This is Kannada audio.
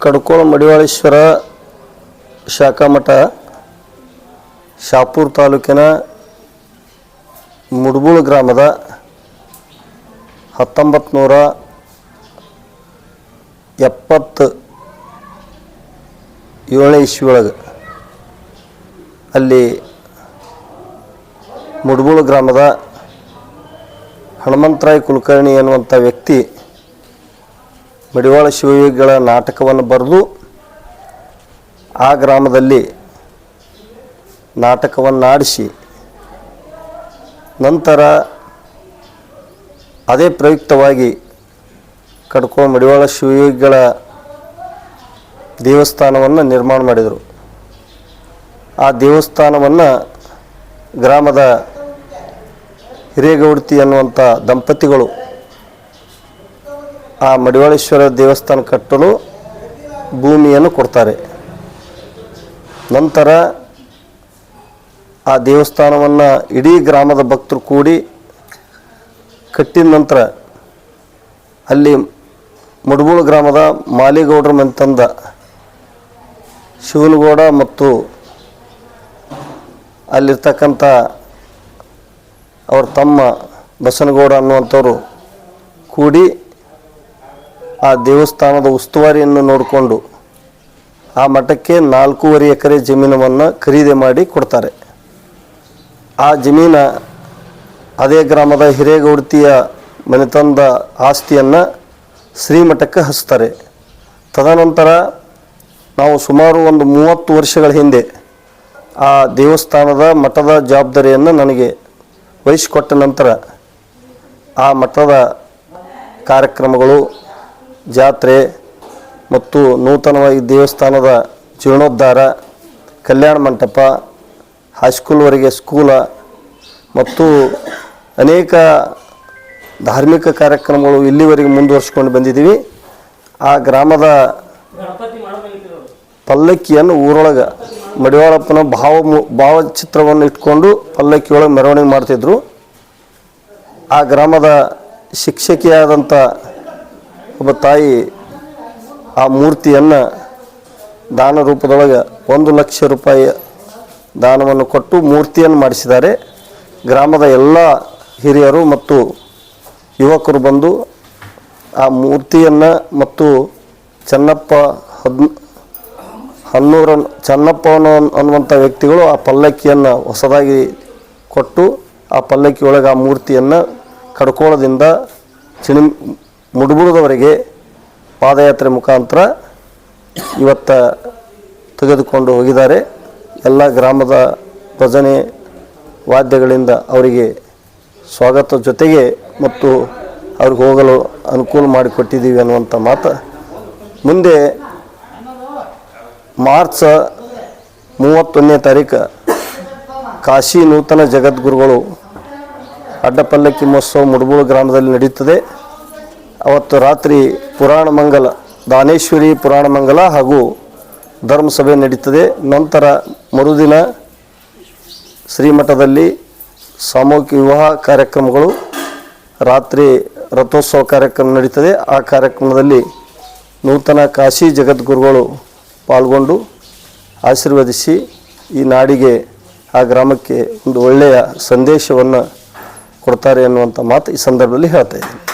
ಕಡ್ಕೋಳ ಮಡಿವಾಳೇಶ್ವರ ಶಾಖಾಮಠ ಶಾಪೂರ್ ತಾಲೂಕಿನ ಮುಡ್ಬುಳು ಗ್ರಾಮದ ಹತ್ತೊಂಬತ್ತು ನೂರ ಎಪ್ಪತ್ತು ಇಸ್ವಿ ಅಲ್ಲಿ ಮುಡ್ಬುಳು ಗ್ರಾಮದ ಹನುಮಂತರಾಯ್ ಕುಲಕರ್ಣಿ ಎನ್ನುವಂಥ ವ್ಯಕ್ತಿ ಮಡಿವಾಳ ಶಿವಯೋಗಿಗಳ ನಾಟಕವನ್ನು ಬರೆದು ಆ ಗ್ರಾಮದಲ್ಲಿ ನಾಟಕವನ್ನು ಆಡಿಸಿ ನಂತರ ಅದೇ ಪ್ರಯುಕ್ತವಾಗಿ ಕಡ್ಕೊ ಮಡಿವಾಳ ಶಿವಯೋಗಿಗಳ ದೇವಸ್ಥಾನವನ್ನು ನಿರ್ಮಾಣ ಮಾಡಿದರು. ಆ ದೇವಸ್ಥಾನವನ್ನು ಗ್ರಾಮದ ಹಿರೇಗೌಡತಿ ಅನ್ನುವಂಥ ದಂಪತಿಗಳು ಆ ಮಡಿವಾಳೇಶ್ವರ ದೇವಸ್ಥಾನ ಕಟ್ಟಲು ಭೂಮಿಯನ್ನು ಕೊಡ್ತಾರೆ. ನಂತರ ಆ ದೇವಸ್ಥಾನವನ್ನು ಇಡೀ ಗ್ರಾಮದ ಭಕ್ತರು ಕೂಡಿ ಕಟ್ಟಿದ ನಂತರ ಅಲ್ಲಿ ಮುಡುಗುಳು ಗ್ರಾಮದ ಮಾಲಿಗೌಡ್ರ ಮಂತಂದ ಶಿವನಗೌಡ ಮತ್ತು ಅಲ್ಲಿರ್ತಕ್ಕಂಥ ಅವ್ರ ತಮ್ಮ ಬಸನಗೌಡ ಅನ್ನುವಂಥವ್ರು ಕೂಡಿ ಆ ದೇವಸ್ಥಾನದ ಉಸ್ತುವಾರಿಯನ್ನು ನೋಡಿಕೊಂಡು ಆ ಮಠಕ್ಕೆ ನಾಲ್ಕೂವರೆ ಎಕರೆ ಜಮೀನವನ್ನು ಖರೀದಿ ಮಾಡಿ ಕೊಡ್ತಾರೆ. ಆ ಜಮೀನ ಅದೇ ಗ್ರಾಮದ ಹಿರೇಗೌಡತಿಯ ಮನೆತಂದ ಆಸ್ತಿಯನ್ನು ಶ್ರೀಮಠಕ್ಕೆ ಹಚ್ತಾರೆ. ತದನಂತರ ನಾವು ಸುಮಾರು ಒಂದು ಮೂವತ್ತು ವರ್ಷಗಳ ಹಿಂದೆ ಆ ದೇವಸ್ಥಾನದ ಮಠದ ಜವಾಬ್ದಾರಿಯನ್ನು ನನಗೆ ವಹಿಸಿಕೊಟ್ಟ ನಂತರ ಆ ಮಠದ ಕಾರ್ಯಕ್ರಮಗಳು, ಜಾತ್ರೆ ಮತ್ತು ನೂತನವಾಗಿ ದೇವಸ್ಥಾನದ ಜೀರ್ಣೋದ್ಧಾರ, ಕಲ್ಯಾಣ ಮಂಟಪ, ಹೈಸ್ಕೂಲ್ವರೆಗೆ ಸ್ಕೂಲ ಮತ್ತು ಅನೇಕ ಧಾರ್ಮಿಕ ಕಾರ್ಯಕ್ರಮಗಳು ಇಲ್ಲಿವರೆಗೆ ಮುಂದುವರಿಸಿಕೊಂಡು ಬಂದಿದ್ದೀವಿ. ಆ ಗ್ರಾಮದ ಪಲ್ಲಕ್ಕಿಯನ್ನು ಊರೊಳಗೆ ಮಡಿವಾಳಪ್ಪನ ಭಾವ ಭಾವಚಿತ್ರವನ್ನು ಇಟ್ಕೊಂಡು ಪಲ್ಲಕ್ಕಿಯೊಳಗೆ ಮೆರವಣಿಗೆ ಮಾಡ್ತಿದ್ರು. ಆ ಗ್ರಾಮದ ಶಿಕ್ಷಕಿಯಾದಂಥ ಒಬ್ಬ ತಾಯಿ ಆ ಮೂರ್ತಿಯನ್ನು ದಾನ ರೂಪದೊಳಗೆ ಒಂದು ಲಕ್ಷ ರೂಪಾಯಿ ದಾನವನ್ನು ಕೊಟ್ಟು ಮೂರ್ತಿಯನ್ನು ಮಾಡಿಸಿದ್ದಾರೆ. ಗ್ರಾಮದ ಎಲ್ಲ ಹಿರಿಯರು ಮತ್ತು ಯುವಕರು ಬಂದು ಆ ಮೂರ್ತಿಯನ್ನು ಮತ್ತು ಚೆನ್ನಪ್ಪ ಹದ್ ಹನ್ನೂರ ಚೆನ್ನಪ್ಪನ ಅನ್ನುವಂಥ ವ್ಯಕ್ತಿಗಳು ಆ ಪಲ್ಲಕ್ಕಿಯನ್ನು ಹೊಸದಾಗಿ ಕೊಟ್ಟು ಆ ಪಲ್ಲಕ್ಕಿಯೊಳಗೆ ಆ ಮೂರ್ತಿಯನ್ನು ಕಡ್ಕೋಳದಿಂದ ಚಿಣಿ ಮುಡುಬುಳದವರೆಗೆ ಪಾದಯಾತ್ರೆ ಮುಖಾಂತರ ಇವತ್ತ ತೆಗೆದುಕೊಂಡು ಹೋಗಿದ್ದಾರೆ. ಎಲ್ಲ ಗ್ರಾಮದ ಭಜನೆ ವಾದ್ಯಗಳಿಂದ ಅವರಿಗೆ ಸ್ವಾಗತ ಜೊತೆಗೆ ಮತ್ತು ಅವ್ರಿಗೆ ಹೋಗಲು ಅನುಕೂಲ ಮಾಡಿಕೊಟ್ಟಿದ್ದೀವಿ ಅನ್ನುವಂಥ ಮಾತು. ಮುಂದೆ ಮಾರ್ಚ್ ಮೂವತ್ತೊಂದನೇ ತಾರೀಕು ಕಾಶಿ ನೂತನ ಜಗದ್ಗುರುಗಳು ಅಡ್ಡಪಲ್ಲಕ್ಕಿ ಮಹೋತ್ಸವ ಮುಡಬೂಳು ಗ್ರಾಮದಲ್ಲಿ ನಡೆಯುತ್ತದೆ ಅವತ್ತು ರಾತ್ರಿ ಪುರಾಣ ಮಂಗಲ, ದಾನೇಶ್ವರಿ ಪುರಾಣ ಮಂಗಲ ಹಾಗೂ ಧರ್ಮಸಭೆ ನಡೀತದೆ. ನಂತರ ಮರುದಿನ ಶ್ರೀಮಠದಲ್ಲಿ ಸಾಮೂಹಿಕ ವಿವಾಹ ಕಾರ್ಯಕ್ರಮಗಳು ರಾತ್ರಿ ರಥೋತ್ಸವ ಕಾರ್ಯಕ್ರಮ ನಡೀತದೆ. ಆ ಕಾರ್ಯಕ್ರಮದಲ್ಲಿ ನೂತನ ಕಾಶಿ ಜಗದ್ಗುರುಗಳು ಪಾಲ್ಗೊಂಡು ಆಶೀರ್ವದಿಸಿ ಈ ನಾಡಿಗೆ, ಆ ಗ್ರಾಮಕ್ಕೆ ಒಂದು ಒಳ್ಳೆಯ ಸಂದೇಶವನ್ನು ಕೊಡ್ತಾರೆ ಅನ್ನುವಂಥ ಮಾತು ಈ ಸಂದರ್ಭದಲ್ಲಿ ಹೇಳ್ತಾ ಇದ್ದೀನಿ.